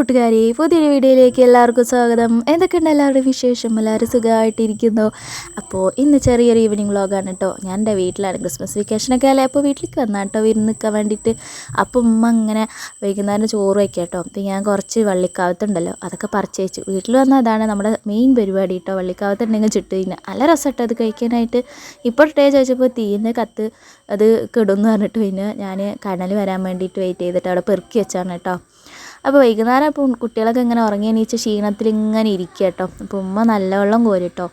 കൂട്ടുകാരെ പുതിയൊരു വീഡിയോയിലേക്ക് എല്ലാവർക്കും സ്വാഗതം. എന്തൊക്കെയുണ്ട് എല്ലാവരുടെയും വിശേഷം? എല്ലാവരും സുഖമായിട്ടിരിക്കുന്നു. അപ്പോൾ ഇന്ന് ചെറിയൊരു ഈവനിങ് വ്ളോഗാണ് കേട്ടോ ഞാൻ എന്റെ വീട്ടിലാണ് ക്രിസ്മസ് വെക്കേഷനൊക്കെ അല്ലേ? അപ്പോൾ വീട്ടിലേക്ക് വന്നാൽ കേട്ടോ വിരുന്ന് നിൽക്കാൻ വേണ്ടിയിട്ട്. അപ്പം ഉമ്മ ഇങ്ങനെ വൈകുന്നേരം ചോറ് വയ്ക്കുക കേട്ടോ അപ്പം ഞാൻ കുറച്ച് വള്ളിക്കാവത്തുണ്ടല്ലോ അതൊക്കെ പറിച്ച് വെച്ചു വീട്ടിൽ വന്നാൽ അതാണ് നമ്മുടെ മെയിൻ പരിപാടി കേട്ടോ വള്ളിക്കാവത്തുണ്ടെങ്കിൽ ചുട്ട് കഴിഞ്ഞാൽ നല്ല രസമായിട്ട് അത് കഴിക്കാനായിട്ട്. ഇപ്പോൾ ടേ ചോദിച്ചപ്പോൾ തീന്റെ കത്ത് അത് കിടുമെന്ന് പറഞ്ഞിട്ട് പിന്നെ ഞാൻ കടൽ വരാൻ വേണ്ടിയിട്ട് വെയിറ്റ് ചെയ്തിട്ട് അവിടെ പെറുക്കി വെച്ചാണ് കേട്ടോ അപ്പോൾ വൈകുന്നേരം അപ്പോൾ കുട്ടികളൊക്കെ ഇങ്ങനെ ഉറങ്ങി എണീച്ച് ക്ഷീണത്തിൽ ഇങ്ങനെ ഇരിക്കുക കേട്ടോ അപ്പോൾ ഉമ്മ നല്ല വെള്ളം കോരും കേട്ടോ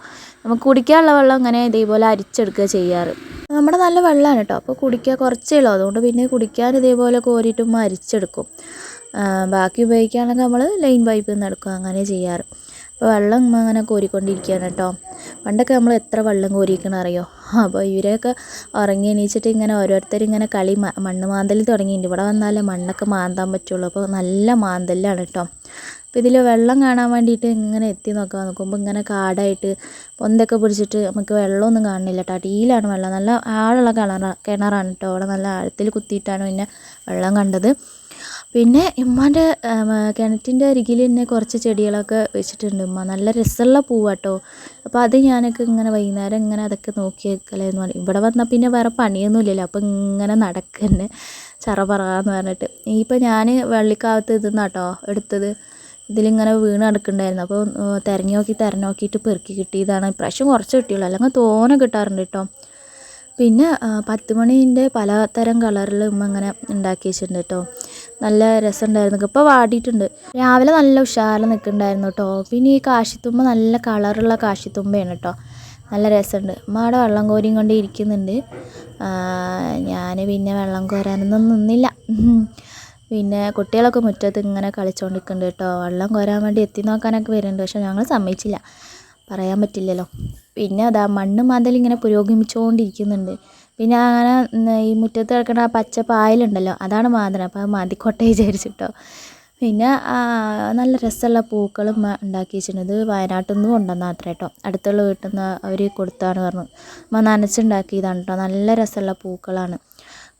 നമുക്ക് കുടിക്കാനുള്ള വെള്ളം ഇങ്ങനെ ഇതേപോലെ അരിച്ചെടുക്കുക ചെയ്യാറ്. നമ്മുടെ നല്ല വെള്ളമാണ് കേട്ടോ അപ്പോൾ കുടിക്കുക കുറച്ചേ ഉള്ളൂ. അതുകൊണ്ട് പിന്നെ കുടിക്കാൻ ഇതേപോലെ കോരിയിട്ട് ഉമ്മ അരിച്ചെടുക്കും. ബാക്കി ഉപയോഗിക്കുകയാണെങ്കിൽ നമ്മൾ ലൈൻ പൈപ്പിൽ നിന്ന് എടുക്കും അങ്ങനെ ചെയ്യാറ്. അപ്പോൾ വെള്ളം അങ്ങനെ കോരിക്കൊണ്ടിരിക്കുകയാണ് കേട്ടോ. പണ്ടൊക്കെ നമ്മൾ എത്ര വെള്ളം കോരിയിരിക്കണം അറിയോ? അപ്പോൾ ഇവരെയൊക്കെ ഉറങ്ങി എണീച്ചിട്ട് ഇങ്ങനെ ഓരോരുത്തരിങ്ങനെ കളി മണ്ണ് മാന്തൽ തുടങ്ങിയിട്ടുണ്ട്. ഇവിടെ വന്നാലേ മണ്ണൊക്കെ മാന്താൻ പറ്റുള്ളൂ. അപ്പോൾ നല്ല മാന്തലാണ് കേട്ടോ. അപ്പോൾ ഇതിൽ വെള്ളം കാണാൻ വേണ്ടിയിട്ട് ഇങ്ങനെ എത്തി നോക്കാൻ നോക്കുമ്പോൾ ഇങ്ങനെ കാടായിട്ട് പൊന്തൊക്കെ പിടിച്ചിട്ട് നമുക്ക് വെള്ളമൊന്നും കാണുന്നില്ല കേട്ടോ. അടിയിലാണ് വെള്ളം. നല്ല ആഴമുള്ള കിണറാണ് കിണറാണ് കേട്ടോ. അവിടെ നല്ല ആഴത്തിൽ കുത്തിയിട്ടാണ് പിന്നെ വെള്ളം കണ്ടത്. പിന്നെ ഉമ്മാന്റെ കിണറ്റിന്റെ അരികിൽ തന്നെ കുറച്ച് ചെടികളൊക്കെ വെച്ചിട്ടുണ്ട് ഉമ്മ. നല്ല രസമുള്ള പൂവാട്ടോ. അപ്പോൾ അത് ഞാനൊക്കെ ഇങ്ങനെ വൈകുന്നേരം ഇങ്ങനെ അതൊക്കെ നോക്കി വെക്കലായിരുന്നു. പറഞ്ഞു ഇവിടെ വന്നാൽ പിന്നെ വേറെ പണിയൊന്നും ഇല്ലല്ലോ. അപ്പോൾ ഇങ്ങനെ നടക്കന്നെ ചറപറാന്ന് പറഞ്ഞിട്ട്. ഇപ്പം ഞാൻ വള്ളിക്കാവത്ത് ഇതെന്നാട്ടോ എടുത്തത്. ഇതിലിങ്ങനെ വീണ് കിടക്കുന്നുണ്ടായിരുന്നു അപ്പോൾ തിരഞ്ഞു നോക്കി തിരഞ്ഞു നോക്കിയിട്ട് പെറുക്കി കിട്ടിയതാണ്. ഇപ്രാവശ്യം കുറച്ച് കിട്ടിയുള്ളൂ. അല്ലെങ്കിൽ തോനെ കിട്ടാറുണ്ട് കേട്ടോ പിന്നെ പത്ത് മണീന്റെ പലതരം കളറിൽ ഉമ്മ ഇങ്ങനെ ഉണ്ടാക്കി വെച്ചിട്ടുണ്ട് കേട്ടോ നല്ല രസമുണ്ടായിരുന്നു ഇപ്പോൾ വാടിയിട്ടുണ്ട്. രാവിലെ നല്ല ഉഷാറിൽ നിൽക്കുന്നുണ്ടായിരുന്നു കേട്ടോ. പിന്നെ ഈ കാശിത്തുമ്പ നല്ല കളറുള്ള കാശിത്തുമ്പയാണ് കേട്ടോ. നല്ല രസമുണ്ട്. ഉമ്മ അവിടെ വെള്ളം കോരിയും കൊണ്ട് ഇരിക്കുന്നുണ്ട്. ഞാൻ പിന്നെ വെള്ളം കോരാനൊന്നും നിന്നില്ല. പിന്നെ കുട്ടികളൊക്കെ മുറ്റത്ത് ഇങ്ങനെ കളിച്ചുകൊണ്ടിരിക്കുന്നുണ്ട് കേട്ടോ. വെള്ളം കോരാൻ വേണ്ടി എത്തി നോക്കാനൊക്കെ വരുന്നുണ്ട്. പക്ഷെ ഞങ്ങൾ സമ്മതിച്ചില്ല. പറയാൻ പറ്റില്ലല്ലോ. പിന്നെ അതാ മണ്ണ് മാന്തൽ ഇങ്ങനെ പുരോഗമിച്ചുകൊണ്ടിരിക്കുന്നുണ്ട്. പിന്നെ അങ്ങനെ ഈ മുറ്റത്ത് കിടക്കുന്ന ആ പച്ച പായലുണ്ടല്ലോ അതാണ് മാന്തണത് അപ്പോൾ അത് മാന്തിക്കോട്ടെ വിചാരിച്ചിട്ടോ. പിന്നെ നല്ല രസമുള്ള പൂക്കളും ഉണ്ടാക്കി വെച്ചിട്ടുണ്ട്. വയനാട്ടിൽ നിന്ന് കൊണ്ടുവന്ന അത്ര കേട്ടോ അടുത്തുള്ള വീട്ടിൽ നിന്ന് അവർ കൊടുത്താണ് പറഞ്ഞു. ഉമ്മ നനച്ചുണ്ടാക്കിയതാണ് കേട്ടോ നല്ല രസമുള്ള പൂക്കളാണ്.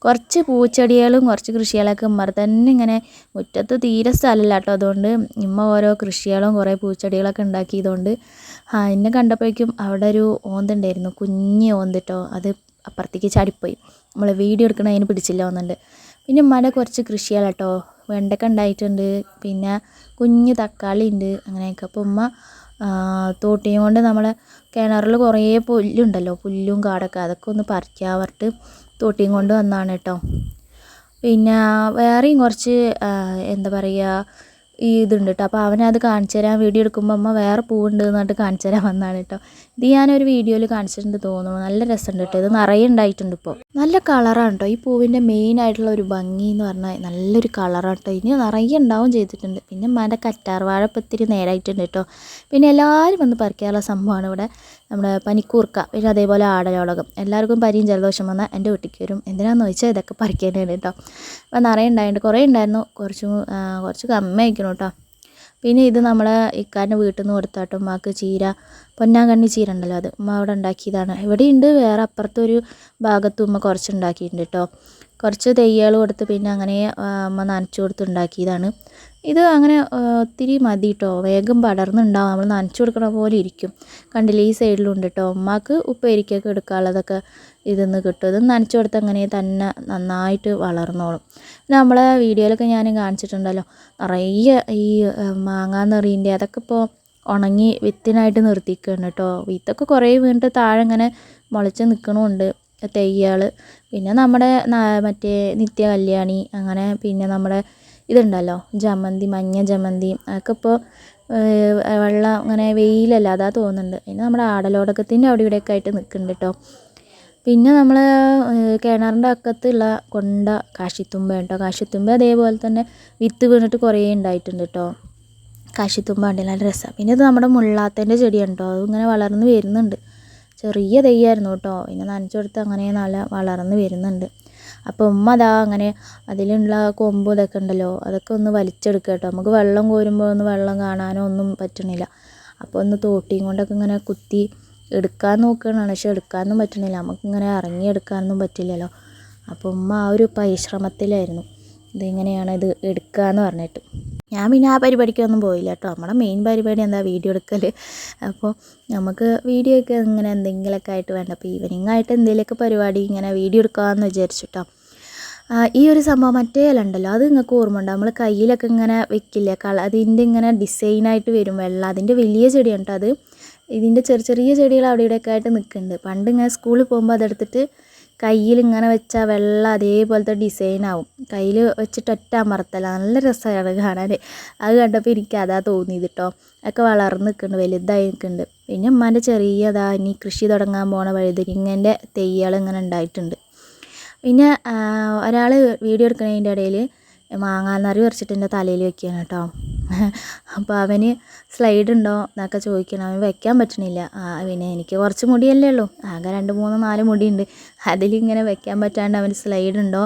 കുറച്ച് പൂച്ചെടികളും കുറച്ച് കൃഷികളൊക്കെ ഉമ്മർ തന്നെ ഇങ്ങനെ മുറ്റത്ത് തീരെ സ്ഥലമില്ല കേട്ടോ അതുകൊണ്ട് ഇമ്മ ഓരോ കൃഷികളും കുറേ പൂച്ചെടികളൊക്കെ ഉണ്ടാക്കിയതുകൊണ്ട് ആ എന്നെ കണ്ടപ്പോഴേക്കും അവിടെ ഒരു ഓന്തുണ്ടായിരുന്നു. കുഞ്ഞ് ഓന്തിട്ടോ അത് അപ്പുറത്തേക്ക് ചാടിപ്പോയി. നമ്മൾ വീഡിയോ എടുക്കണ അതിന് പിടിച്ചില്ല ഒന്നുണ്ട് പിന്നെ ഉമ്മയുടെ കുറച്ച് കൃഷിയാണ് കേട്ടോ വെണ്ടക്ക ഉണ്ടായിട്ടുണ്ട്. പിന്നെ കുഞ്ഞ് തക്കാളി ഉണ്ട്. അങ്ങനെയൊക്കെ. അപ്പോൾ ഉമ്മ തോട്ടിയും കൊണ്ട് നമ്മളെ കിണറിൽ കുറേ പുല്ലുണ്ടല്ലോ. പുല്ലും കാടൊക്കെ. അതൊക്കെ ഒന്ന് പറിക്കാൻ പറഞ്ഞിട്ട് തോട്ടിയും കൊണ്ട് വന്നതാണ് കേട്ടോ. പിന്നെ വേറെയും കുറച്ച് എന്താ പറയുക ഈ ഇതുണ്ട് കേട്ടോ. അപ്പോൾ അവനത് കാണിച്ചു തരാൻ വീഡിയോ എടുക്കുമ്പോൾ അമ്മ വേറെ പൂവുണ്ട് എന്ന് പറഞ്ഞിട്ട് കാണിച്ചു തരാൻ വന്നതാണ് കേട്ടോ. ഇത് ഞാനൊരു വീഡിയോയിൽ കാണിച്ചിട്ടുണ്ട് തോന്നുന്നു. നല്ല രസമുണ്ട് കേട്ടോ. ഇത് നിറയെ ഉണ്ടായിട്ടുണ്ട് ഇപ്പോൾ നല്ല കളറാണ് കേട്ടോ. ഈ പൂവിന്റെ മെയിൻ ആയിട്ടുള്ള ഒരു ഭംഗി എന്ന് പറഞ്ഞാൽ നല്ലൊരു കളറാണ് കേട്ടോ. ഇനി നിറയെ ഉണ്ടാവും ചെയ്തിട്ടുണ്ട്. പിന്നെ ഉമ്മാന്റെ കറ്റാർ വാഴ ഇപ്പം ഇത്തിരി നേരായിട്ടുണ്ട് കേട്ടോ. പിന്നെ എല്ലാവരും വന്ന് പറിക്കാനുള്ള സംഭവമാണ് ഇവിടെ നമ്മുടെ പനിക്കൂർക്ക പിന്നെ അതേപോലെ ആടലോളകം. എല്ലാവർക്കും പരിയും ജലദോഷം വന്നാൽ എന്റെ വീട്ടിലേക്ക് വരും. എന്തിനാന്ന് ചോദിച്ചാൽ ഇതൊക്കെ പറിക്കാനാണ് കേട്ടോ. അപ്പോൾ നിറയെ ഉണ്ടായിട്ടുണ്ട്. കുറേ ഉണ്ടായിരുന്നു. കുറച്ച് കുറച്ച് കമ്മി ആയിക്കണം കേട്ടോ. പിന്നെ ഇത് നമ്മളെ ഇക്കാന്റെ വീട്ടിൽ നിന്ന് കൊടുത്താട്ടോ ഉമ്മാക്ക് ചീര പൊന്നാങ്കണ്ണി ചീര ഉണ്ടല്ലോ അത് ഉമ്മ അവിടെ ഉണ്ടാക്കിയതാണ്. ഇവിടെയുണ്ട് വേറെ അപ്പുറത്തൊരു ഭാഗത്ത് ഉമ്മ കുറച്ച് ഉണ്ടാക്കിയിട്ടുണ്ട് കേട്ടോ കുറച്ച് തെയ്യകൾ കൊടുത്ത് പിന്നെ അങ്ങനെ അമ്മ നനച്ചു കൊടുത്ത് ഉണ്ടാക്കിയതാണ്. ഇത് അങ്ങനെ ഒത്തിരി മതി കേട്ടോ വേഗം പടർന്നുണ്ടാവും. നമ്മൾ നനച്ചു കൊടുക്കണ പോലെ ഇരിക്കും. കണ്ടില്ലേ ഈ സൈഡിലുണ്ട് കേട്ടോ ഉമ്മാക്ക് ഉപ്പേരിക്കൊക്കെ എടുക്കാനുള്ളതൊക്കെ ഇതെന്ന് കിട്ടും. ഇത് നനച്ചു കൊടുത്ത് അങ്ങനെ തന്നെ നന്നായിട്ട് വളർന്നോളും. പിന്നെ നമ്മളെ വീഡിയോയിലൊക്കെ ഞാൻ കാണിച്ചിട്ടുണ്ടല്ലോ. നിറയെ ഈ മാങ്ങാന്നെറിയിന്റെ അതൊക്കെ ഇപ്പോൾ ഉണങ്ങി വിത്തിനായിട്ട് നിർത്തിക്കുകയാണ് കേട്ടോ വിത്തൊക്കെ കുറേ വീണിട്ട് താഴെ ഇങ്ങനെ മുളച്ച് നിൽക്കണമുണ്ട് തെയ്യാൾ പിന്നെ നമ്മുടെ മറ്റേ നിത്യ കല്യാണി അങ്ങനെ പിന്നെ നമ്മുടെ ഇതുണ്ടല്ലോ ജമന്തി മഞ്ഞ ജമന്തി അതൊക്കെ ഇപ്പോൾ വെള്ളം അങ്ങനെ വെയിലല്ല അതാ തോന്നുന്നുണ്ട്. പിന്നെ നമ്മുടെ ആടലോടകത്തിന്റെ അവിടെ ഇവിടെയൊക്കെ ആയിട്ട് നിൽക്കുന്നുണ്ട് കേട്ടോ പിന്നെ നമ്മൾ കിണറിന്റെ അക്കത്തുള്ള കൊണ്ട കാശിത്തുമ്പ കേട്ടോ കാശിത്തുമ്പ അതേപോലെ തന്നെ വിത്ത് വീണിട്ട് കുറേ ഉണ്ടായിട്ടുണ്ട് കേട്ടോ കാശിത്തുമ്പ ഉണ്ട് നല്ല രസമാണ് പിന്നെ ഇത് നമ്മുടെ മുള്ളാത്തേന്റെ ചെടിയാണ് കേട്ടോ അത് ഇങ്ങനെ വളർന്ന് വരുന്നുണ്ട്. ചെറിയ തൈയായിരുന്നു കേട്ടോ പിന്നെ നനച്ചു കൊടുത്ത് അങ്ങനെ നല്ല വളർന്ന് വരുന്നുണ്ട്. അപ്പോൾ ഉമ്മ അതാ അങ്ങനെ അതിലുള്ള കൊമ്പ് ഇതൊക്കെ ഉണ്ടല്ലോ അതൊക്കെ ഒന്ന് വലിച്ചെടുക്കുക കേട്ടോ. നമുക്ക് വെള്ളം കോരുമ്പോൾ ഒന്നും വെള്ളം കാണാനോ ഒന്നും പറ്റണില്ല. അപ്പോൾ ഒന്ന് തോട്ടിയും കൊണ്ടൊക്കെ ഇങ്ങനെ കുത്തി എടുക്കാൻ നോക്കുകയാണ് പക്ഷെ എടുക്കാനൊന്നും പറ്റണില്ല. നമുക്കിങ്ങനെ ഇറങ്ങിയെടുക്കാനൊന്നും പറ്റില്ലല്ലോ. അപ്പോൾ ഉമ്മ ആ ഒരു പരിശ്രമത്തിലായിരുന്നു. ഇതെങ്ങനെയാണ് ഇത് എടുക്കുക എന്ന് പറഞ്ഞിട്ട്. ഞാൻ പിന്നെ ആ പരിപാടിക്കൊന്നും പോയില്ല കേട്ടോ. നമ്മുടെ മെയിൻ പരിപാടി എന്താ? വീഡിയോ എടുക്കൽ അപ്പോൾ നമുക്ക് വീഡിയോ ഒക്കെ ഇങ്ങനെ എന്തെങ്കിലുമൊക്കെ ആയിട്ട് വേണ്ട? അപ്പോൾ ഈവനിങ് ആയിട്ട് എന്തെങ്കിലുമൊക്കെ പരിപാടി ഇങ്ങനെ വീഡിയോ എടുക്കാമെന്ന് വിചാരിച്ചു കേട്ടോ ഈ ഒരു സംഭവം മറ്റേ ഉണ്ടല്ലോ അത് നിങ്ങൾക്ക് ഓർമ്മ ഉണ്ട്? നമ്മൾ കയ്യിലൊക്കെ ഇങ്ങനെ വെക്കില്ലേ കള അതിന്റെ ഇങ്ങനെ ഡിസൈനായിട്ട് വരും വെള്ള അതിന്റെ വലിയ ചെടിയാണ് കേട്ടോ അത്. ഇതിന്റെ ചെറിയ ചെറിയ ചെടികൾ അവിടെ ഇവിടെയൊക്കെ ആയിട്ട് നിൽക്കുന്നുണ്ട്. പണ്ട് ഇങ്ങനെ സ്കൂളിൽ പോകുമ്പോൾ അതെടുത്തിട്ട് കയ്യിൽ ഇങ്ങനെ വെച്ചാൽ വെള്ളം അതേപോലത്തെ ഡിസൈൻ ആവും. കയ്യിൽ വെച്ചിട്ട് ഒറ്റ അമർത്തല നല്ല രസമാണ് കാണാൻ അത് കണ്ടപ്പോൾ എനിക്ക് അതാ തോന്നിയത് കേട്ടോ ഒക്കെ വളർന്ന് നിൽക്കുന്നുണ്ട് വലുതായി നിൽക്കുന്നുണ്ട്. പിന്നെ ഉമ്മാന്റെ ചെറിയതാ ഇനി കൃഷി തുടങ്ങാൻ പോണ വഴുതനങ്ങന്റെ തെയ്യകൾ ഇങ്ങനെ ഉണ്ടായിട്ടുണ്ട്. പിന്നെ ഒരാൾ വീഡിയോ എടുക്കുന്നതിന്റെ ഇടയിൽ മാങ്ങാന്നറി പറിച്ചിട്ട് എന്റെ തലയിൽ വെക്കുകയാണ് കേട്ടോ. അപ്പോൾ അവന് സ്ലൈഡ് ഉണ്ടോ എന്നൊക്കെ ചോദിക്കണം. അവന് വെക്കാൻ പറ്റണില്ല. പിന്നെ എനിക്ക് കുറച്ച് മുടിയല്ലേ ഉള്ളൂ. ആകെ രണ്ട് മൂന്ന് നാല് മുടിയുണ്ട്. അതിലിങ്ങനെ വെക്കാൻ പറ്റാണ്ട് അവന് സ്ലൈഡ് ഉണ്ടോ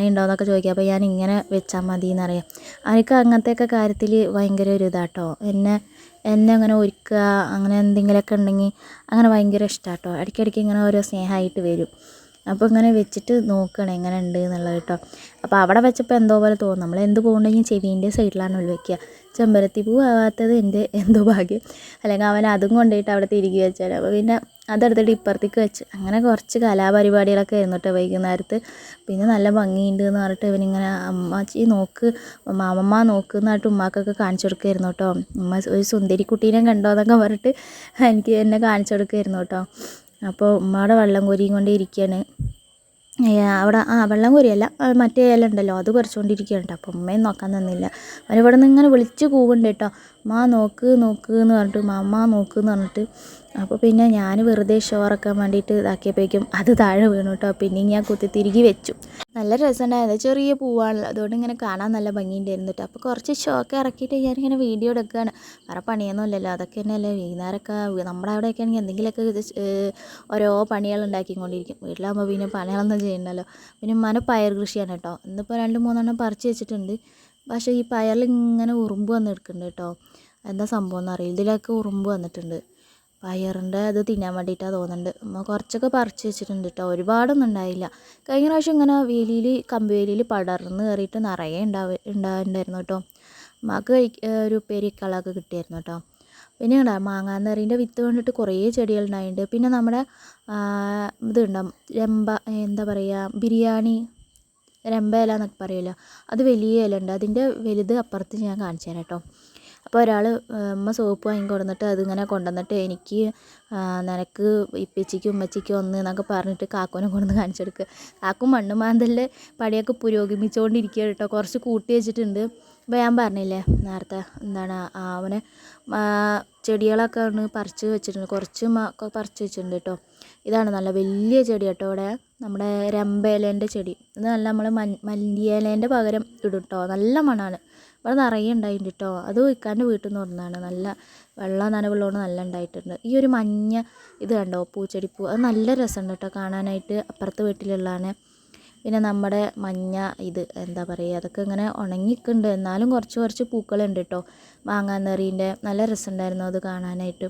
ഉണ്ടോ എന്നൊക്കെ ചോദിക്കുക അപ്പോൾ ഞാൻ ഇങ്ങനെ വെച്ചാൽ മതി എന്നറിയാം അവനക്ക് അങ്ങനത്തെയൊക്കെ കാര്യത്തിൽ ഭയങ്കര ഒരു ഇതാട്ടോ എന്നെ എന്നെ അങ്ങനെ ഒരുക്കുക അങ്ങനെ എന്തെങ്കിലുമൊക്കെ ഉണ്ടെങ്കിൽ അങ്ങനെ ഭയങ്കര ഇഷ്ടമാട്ടോ ഇടയ്ക്കിടയ്ക്ക് ഇങ്ങനെ ഓരോ സ്നേഹമായിട്ട് വരും. അപ്പോൾ ഇങ്ങനെ വെച്ചിട്ട് നോക്കണം എങ്ങനെ ഉണ്ട് എന്നുള്ളത് കേട്ടോ അപ്പോൾ അവിടെ വെച്ചപ്പോൾ എന്തോ പോലെ തോന്നും നമ്മൾ എന്ത് പോകുന്നുണ്ടെങ്കിൽ ചെവീന്റെ സൈഡിലാണ് വെക്കുക ചെമ്പരത്തി പൂ ആവാത്തത് എന്റെ എന്തോ ഭാഗ്യം. അല്ലെങ്കിൽ അവൻ അതും കൊണ്ടുപോയിട്ട് അവിടെ തിരികെ വെച്ചാൽ അപ്പോൾ പിന്നെ അതെടുത്തിട്ട് ഇപ്പുറത്തേക്ക് വെച്ച്. അങ്ങനെ കുറച്ച് കലാപരിപാടികളൊക്കെ ആയിരുന്നു കേട്ടോ വൈകുന്നേരത്ത്. പിന്നെ നല്ല ഭംഗിയുണ്ട് എന്ന് പറഞ്ഞിട്ട് ഇവനിങ്ങനെ അമ്മാച്ചി നോക്ക് മാമമ്മ നോക്ക് എന്നിട്ട് ഉമ്മാക്കൊക്കെ കാണിച്ചു കൊടുക്കുമായിരുന്നു കേട്ടോ ഉമ്മ ഒരു സുന്ദരി കുട്ടീനെ കണ്ടോ എന്നൊക്കെ പറഞ്ഞിട്ട് എനിക്ക് എന്നെ കാണിച്ചു കൊടുക്കുമായിരുന്നു കേട്ടോ അപ്പോൾ ഉമ്മയുടെ വെള്ളം കോരിയും കൊണ്ടേ ഇരിക്കുകയാണ് അവിടെ ആ വെള്ളം കോരിയല്ല മറ്റേ ഇല ഉണ്ടല്ലോ അത് പറിച്ചുകൊണ്ടിരിക്കുകയാണ് കേട്ടോ അപ്പോൾ ഉമ്മയും നോക്കാൻ നിന്നില്ല. ഇവിടെ നിന്ന് ഇങ്ങനെ വിളിച്ച് കൂവുണ്ട് കേട്ടോ മാ നോക്ക് നോക്ക് എന്ന് പറഞ്ഞിട്ട് മാമ്മ നോക്ക് എന്ന് പറഞ്ഞിട്ട് അപ്പോൾ പിന്നെ ഞാൻ വെറുതെ ഷോ ഇറക്കാൻ വേണ്ടിയിട്ട് ഇതാക്കിയപ്പോഴേക്കും അത് താഴെ വീണു കേട്ടോ പിന്നെ ഞാൻ കുത്തി തിരികെ വെച്ചു. നല്ല രസമുണ്ടായിരുന്നു. ചെറിയ പൂവാണല്ലോ. അതുകൊണ്ട് ഇങ്ങനെ കാണാൻ നല്ല ഭംഗിയുണ്ടായിരുന്നു കേട്ടോ അപ്പോൾ കുറച്ച് ഷോക്ക് ഇറക്കിയിട്ട് ഞാനിങ്ങനെ വീഡിയോ എടുക്കുകയാണ്. വേറെ പണിയൊന്നും ഇല്ലല്ലോ. അതൊക്കെ തന്നെയല്ലേ വൈകുന്നേരമൊക്കെ നമ്മുടെ അവിടെയൊക്കെ ആണെങ്കിൽ എന്തെങ്കിലുമൊക്കെ ഓരോ പണികൾ ഉണ്ടാക്കിക്കൊണ്ടിരിക്കും. വീട്ടിലാകുമ്പോൾ പിന്നെ പണികളൊന്നും ചെയ്യണ്ടല്ലോ. പിന്നെ മന പയർ കൃഷിയാണ് കേട്ടോ ഇന്നിപ്പോൾ രണ്ട് മൂന്നെണ്ണം പറിച്ച് വെച്ചിട്ടുണ്ട്. പക്ഷേ ഈ പയറിൽ ഇങ്ങനെ ഉറുമ്പ് വന്ന് എടുക്കുന്നുണ്ട് കേട്ടോ. എന്താ സംഭവം എന്നറിയില്ല. ഇതിലൊക്കെ ഉറുമ്പ് വന്നിട്ടുണ്ട്. പയറിന്റെ അത് തിന്നാൻ വേണ്ടിയിട്ടാണ് തോന്നുന്നുണ്ട്. നമ്മൾ കുറച്ചൊക്കെ പറിച്ച് വെച്ചിട്ടുണ്ട് കേട്ടോ. ഒരുപാടൊന്നും ഉണ്ടായില്ല. കഴിഞ്ഞ പ്രാവശ്യം ഇങ്ങനെ വേലിയിൽ കമ്പി വേലിയിൽ പടർന്ന് കയറിയിട്ട് നിറയെ ഉണ്ടാവ ഉണ്ടായിട്ടുണ്ടായിരുന്നു കേട്ടോ. അമ്മയ്ക്ക് ഒരു പെരിക്കളൊക്കെ കിട്ടിയായിരുന്നു കേട്ടോ. പിന്നെ കണ്ടോ മാങ്ങാന്നറിന്റെ വിത്ത് വേണ്ടിയിട്ട് കുറേ ചെടികൾ ഉണ്ടായിട്ടുണ്ട്. പിന്നെ നമ്മുടെ ഇതുണ്ടാവും രമ്പ എന്താ പറയുക ബിരിയാണി രമ്പ ഇല എന്നൊക്കെ പറയുമല്ലോ അത് വലിയ ഇല ഉണ്ട് അതിന്റെ വലുത് അപ്പുറത്ത് ഞാൻ കാണിച്ചു തരാം കേട്ടോ. അപ്പോൾ ഒരാൾ അമ്മ സോപ്പ് വാങ്ങി കൊടുന്നിട്ട് അതിങ്ങനെ കൊണ്ടുവന്നിട്ട് എനിക്ക് നിനക്ക് ഇപ്പച്ചിക്കും ഉമ്മച്ചിക്കും ഒന്ന് എന്നൊക്കെ പറഞ്ഞിട്ട് കാക്കുവിനെ കൊണ്ടുവന്ന് കാണിച്ചു കൊടുക്കുക കാക്കും മണ്ണ് മാന്തലിൽ പണിയൊക്കെ പുരോഗമിച്ചുകൊണ്ടിരിക്കുക കേട്ടോ. കുറച്ച് കൂട്ടി വെച്ചിട്ടുണ്ട്. അപ്പോൾ ഞാൻ പറഞ്ഞില്ലേ നേരത്തെ എന്താണ് അവനെ ചെടികളൊക്കെ ഒന്ന് പറിച്ച് വെച്ചിട്ടുണ്ട്. കുറച്ച് പറിച്ച് വെച്ചിട്ടുണ്ട് കേട്ടോ. ഇതാണ് നല്ല വലിയ ചെടി കേട്ടോ ഇവിടെ. നമ്മുടെ രമ്പേലേന്റെ ചെടി. ഇത് നല്ല നമ്മൾ മല്ലിയേലേന്റെ പകരം ഇടും കേട്ടോ. നല്ല മണമാണ് ഇവിടെ നിറയെ ഉണ്ടായിട്ടുണ്ട് കേട്ടോ അത് ഇക്കാന്റെ വീട്ടിൽ നിന്ന് വന്നതാണ്. നല്ല വെള്ളം നനവുള്ളതുകൊണ്ട് നല്ല ഉണ്ടായിട്ടുണ്ട്. ഈ ഒരു മഞ്ഞ ഇത് കണ്ടോ? പൂച്ചെടിപ്പൂ. അത് നല്ല രസമുണ്ട് കേട്ടോ കാണാനായിട്ട് അപ്പുറത്തെ വീട്ടിലുള്ളതാണ്. പിന്നെ നമ്മുടെ മഞ്ഞ ഇത് എന്താ പറയുക? അതൊക്കെ ഇങ്ങനെ ഉണങ്ങിക്കുന്നുണ്ട് എന്നാലും കുറച്ച് കുറച്ച് പൂക്കളുണ്ട് കേട്ടോ മാങ്ങാന്നറീന്റെ നല്ല രസമുണ്ടായിരുന്നു അത് കാണാനായിട്ട്.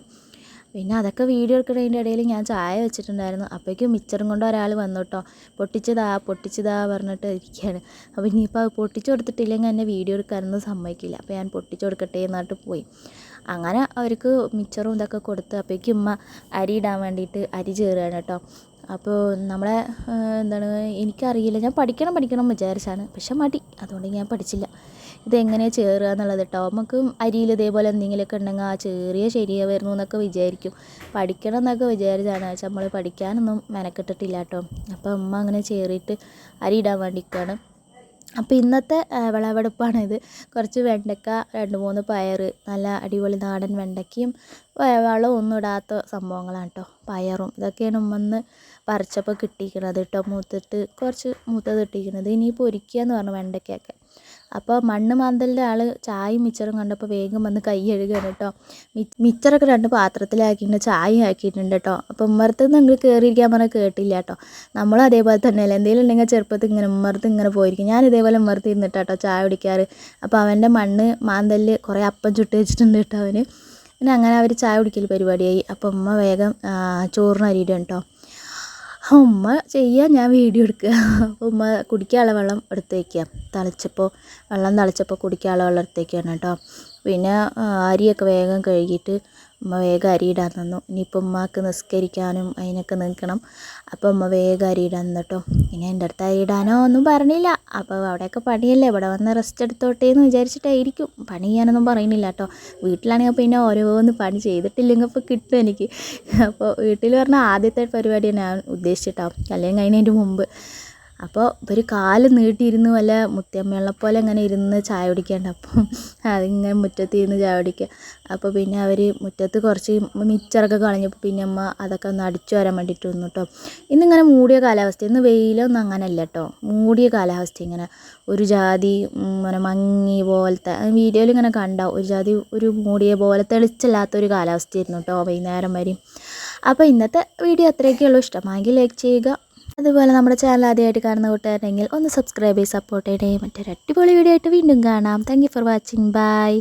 പിന്നെ അതൊക്കെ വീഡിയോ എടുക്കുന്നതിന്റെ ഇടയിൽ ഞാൻ ചായ വെച്ചിട്ടുണ്ടായിരുന്നു. അപ്പോഴേക്കും മിച്ചറും കൊണ്ട് ഒരാൾ വന്നു കേട്ടോ പൊട്ടിച്ചതാ പൊട്ടിച്ചതാ പറഞ്ഞിട്ട് ഇരിക്കുകയാണ്. അപ്പോൾ ഇനിയിപ്പോൾ അത് പൊട്ടിച്ചു കൊടുത്തിട്ടില്ലെങ്കിൽ എന്നെ വീഡിയോ എടുക്കാനൊന്നും സമ്മതിക്കില്ല. അപ്പോൾ ഞാൻ പൊട്ടിച്ചു കൊടുക്കട്ടെ എന്നിട്ട് പോയി. അങ്ങനെ അവർക്ക് മിച്ചറും ഇതൊക്കെ കൊടുത്ത് അപ്പോഴേക്കും ഉമ്മ അരി ഇടാൻ വേണ്ടിയിട്ട് അരി ചേറുകയാണ് കേട്ടോ അപ്പോൾ നമ്മളെ എന്താണ് എനിക്കറിയില്ല. ഞാൻ പഠിക്കണം പഠിക്കണം വിചാരിച്ചാണ്. പക്ഷെ മടി. അതുകൊണ്ട് ഞാൻ പഠിച്ചില്ല. ഇതെങ്ങനെയാണ് ചേറുക എന്നുള്ളത് കേട്ടോ നമുക്ക് അരിയിൽ ഇതേപോലെ എന്തെങ്കിലുമൊക്കെ ഉണ്ടെങ്കിൽ ആ ചെറിയ ശരിയാ വരുന്നു എന്നൊക്കെ വിചാരിക്കും. പഠിക്കണം എന്നൊക്കെ വിചാരിച്ചാണ് പക്ഷെ നമ്മൾ പഠിക്കാനൊന്നും മെനക്കെട്ടിട്ടില്ല കേട്ടോ അപ്പോൾ അമ്മ അങ്ങനെ ചേറിയിട്ട് അരി ഇടാൻ വേണ്ടിയിട്ടാണ് അപ്പോൾ ഇന്നത്തെ വിളവെടുപ്പാണിത് കുറച്ച് വെണ്ടക്ക രണ്ട് മൂന്ന് പയർ നല്ല അടിപൊളി നാടൻ വെണ്ടയ്ക്കയും വളമൊന്നും ഇടാത്ത സംഭവങ്ങളാണ് കേട്ടോ പയറും ഇതൊക്കെയാണ് ഉമ്മന്ന് പറിച്ചപ്പോൾ കിട്ടിയിരിക്കുന്നത് കേട്ടോ മൂത്തിട്ട് കുറച്ച് മൂത്തത് കിട്ടിയിരിക്കുന്നത് ഇനിയിപ്പോൾ ഒരുക്കുക എന്ന് പറഞ്ഞു വെണ്ടയ്ക്കൊക്കെ അപ്പോൾ മണ്ണ് മാന്തലിന്റെ ആൾ ചായയും മിച്ചറും കണ്ടപ്പോൾ വേഗം വന്ന് കൈ കഴുകുകയാണ് കേട്ടോ. മിച്ചറൊക്കെ രണ്ട് പാത്രത്തിലാക്കിയിട്ടുണ്ട് ചായയും ആക്കിയിട്ടുണ്ട് കേട്ടോ. അപ്പോൾ ഉമ്മറത്ത് നിന്ന് നിങ്ങൾ കയറിയിരിക്കാൻ പറഞ്ഞാൽ കേട്ടില്ല കേട്ടോ. നമ്മളും അതേപോലെ തന്നെയല്ലേ എന്തെങ്കിലും ഉണ്ടെങ്കിൽ ചെറുപ്പത്തിൽ ഇങ്ങനെ ഉമ്മറത്ത് ഇങ്ങനെ പോയിരിക്കും. ഞാൻ ഇതേപോലെ ഉമ്മറത്ത് ഇരുന്നിട്ട് കേട്ടോ ചായ കുടിക്കാറ്. അപ്പോൾ അവന്റെ മണ്ണ് മാന്തലിൽ കുറേ അപ്പം ചുട്ട് വെച്ചിട്ടുണ്ട് കേട്ടോ അവന്. പിന്നെ അങ്ങനെ അവർ ചായ കുടിക്കൽ പരിപാടിയായി. അപ്പോൾ ഉമ്മ വേഗം ചോറിനരിയിടും കേട്ടോ. ഉമ്മ ചെയ്യാൻ ഞാൻ വീഡിയോ എടുക്കുക. ഉമ്മ കുടിക്കാനുള്ള വെള്ളം എടുത്ത് വയ്ക്കുക തിളച്ചപ്പോൾ വെള്ളം തിളച്ചപ്പോൾ കുടിക്കാനുള്ള വെള്ളം എടുത്ത് വയ്ക്കുകയാണ് കേട്ടോ. പിന്നെ അരിയൊക്കെ വേഗം കഴുകിയിട്ട് ഉമ്മ വേഗം അരി ഇടാൻ തന്നു. ഇനിയിപ്പോൾ ഉമ്മാക്ക് നിസ്കരിക്കാനും അതിനൊക്കെ നിൽക്കണം. അപ്പോൾ അമ്മ വേഗം അരി ഇടാൻ തന്നു കേട്ടോ ഇനി എന്റെ അടുത്ത് അരി ഇടാനോ ഒന്നും പറഞ്ഞില്ല. അപ്പോൾ അവിടെയൊക്കെ പണിയല്ലേ? ഇവിടെ വന്ന് റെസ്റ്റ് എടുത്തോട്ടെ എന്ന് വിചാരിച്ചിട്ടായിരിക്കും. പണി ചെയ്യാനൊന്നും പറയുന്നില്ല കേട്ടോ വീട്ടിലാണെങ്കിൽ പിന്നെ ഓരോന്ന് പണി ചെയ്തിട്ടില്ലെങ്കിൽ ഇപ്പോൾ കിട്ടും എനിക്ക്. അപ്പോൾ വീട്ടിൽ പറഞ്ഞാൽ ആദ്യത്തെ പരിപാടി ഞാൻ ഉദ്ദേശിച്ചിട്ടാവും കല്യാണം കഴിഞ്ഞതിന്റെ മുമ്പ്. അപ്പോൾ ഇവർ കാൽ നീട്ടിയിരുന്ന് വല്ല മുത്തിയമ്മയുള്ള പോലെ ഇങ്ങനെ ഇരുന്ന് ചായ കുടിക്കേണ്ട. അപ്പം അതിങ്ങനെ മുറ്റത്ത് ഇരുന്ന് ചായ കുടിക്കുക അപ്പോൾ പിന്നെ അവർ മുറ്റത്ത് കുറച്ച് മിച്ചറൊക്കെ കളഞ്ഞപ്പോൾ പിന്നെ അമ്മ അതൊക്കെ ഒന്ന് അടിച്ചു വരാൻ വേണ്ടിയിട്ട് വന്നു കേട്ടോ ഇന്നിങ്ങനെ മൂടിയ കാലാവസ്ഥ. ഇന്ന് വെയിലൊന്നും അങ്ങനെയല്ല കേട്ടോ മൂടിയ കാലാവസ്ഥ ഇങ്ങനെ. ഒരു ജാതി ഇങ്ങനെ മങ്ങി പോലത്തെ വീഡിയോയിൽ ഇങ്ങനെ കണ്ടാവും ഒരു ജാതി ഒരു മൂടിയ പോലെ തെളിച്ചില്ലാത്ത ഒരു കാലാവസ്ഥയായിരുന്നു കേട്ടോ വൈകുന്നേരം വരെയും അപ്പോൾ ഇന്നത്തെ വീഡിയോ അത്രയൊക്കെ ഉള്ളൂ ഇഷ്ടമായെങ്കിൽ ലൈക്ക് ചെയ്യുക. അതുപോലെ നമ്മുടെ ചാനൽ ആദ്യമായിട്ട് കാണുന്ന കൂട്ടുകാരുണ്ടെങ്കിൽ ഒന്ന് സബ്സ്ക്രൈബ് ചെയ്ത് സപ്പോർട്ട് ചെയ്യണേ. മറ്റൊരു അടിപൊളി വീഡിയോ ആയിട്ട് വീണ്ടും കാണാം. Thank for watching bye